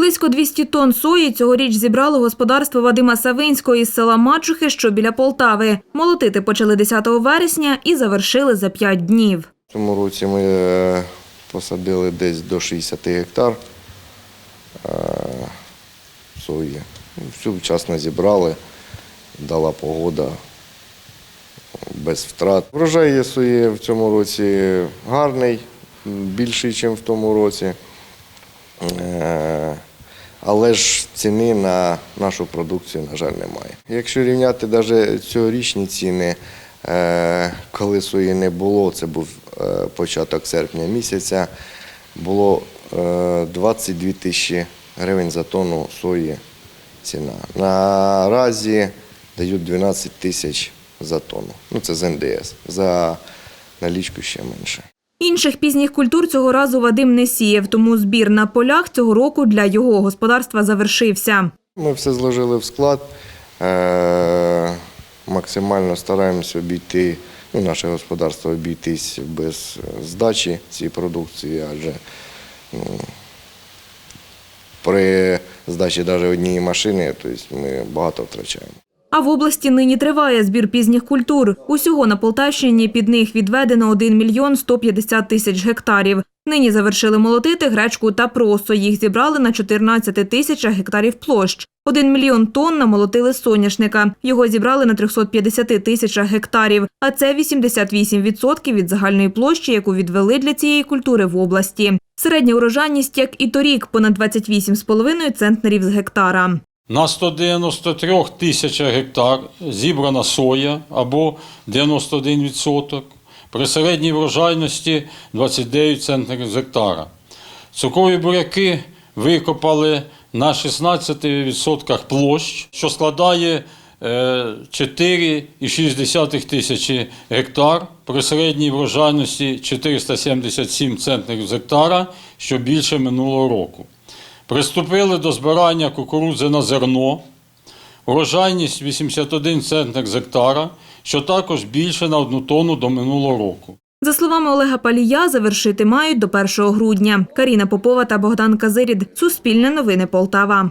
Близько 200 тонн сої цьогоріч зібрало господарство Вадима Савинського із села Мачухи, що біля Полтави. Молотити почали 10 вересня і завершили за 5 днів. В цьому році ми е, посадили десь до 60 гектар е, сої. Всю вчасно зібрали, дала погода без втрат. Врожай є сої в цьому році гарний, більший, ніж в тому році. Е, Але ж ціни на нашу продукцію, на жаль, немає. Якщо рівняти навіть цьогорічні ціни, е, коли сої не було, це був е, початок серпня місяця, було е, 22 тисячі гривень за тонну сої ціна. Наразі дають 12 тисяч за тонну. Ну це з НДС. За налічку ще менше. Інших пізніх культур цього разу Вадим не сіяв, тому збір на полях цього року для його господарства завершився. Ми все зложили в склад. Е, максимально стараємося обійти, ну, наше господарство обійтись без здачі цієї продукції, адже ну, при здачі навіть однієї машини тобто ми багато втрачаємо. А в області нині триває збір пізніх культур. Усього на Полтавщині під них відведено 1 мільйон 150 тисяч гектарів. Нині завершили молотити гречку та просо. Їх зібрали на 14 тисячах гектарів площ. 1 мільйон тонн намолотили соняшника. Його зібрали на 350 тисячах гектарів. А це 88% від загальної площі, яку відвели для цієї культури в області. Середня урожайність, як і торік, понад 28,5 центнерів з гектара. На 193 тисячах гектар зібрана соя або 91%, при середній врожайності 29 центнерів з гектара. Цукрові буряки викопали на 16% площ, що складає е, 4,6 тисячі гектар, при середній врожайності 477 центнерів з гектара, що більше минулого року. Приступили до збирання кукурудзи на зерно. Урожайність 81 центнер з гектара, що також більше на одну тонну до минулого року. За словами Олега Палія, завершити мають до 1 грудня. Каріна Попова та Богдан Казирід. Суспільне новини Полтава.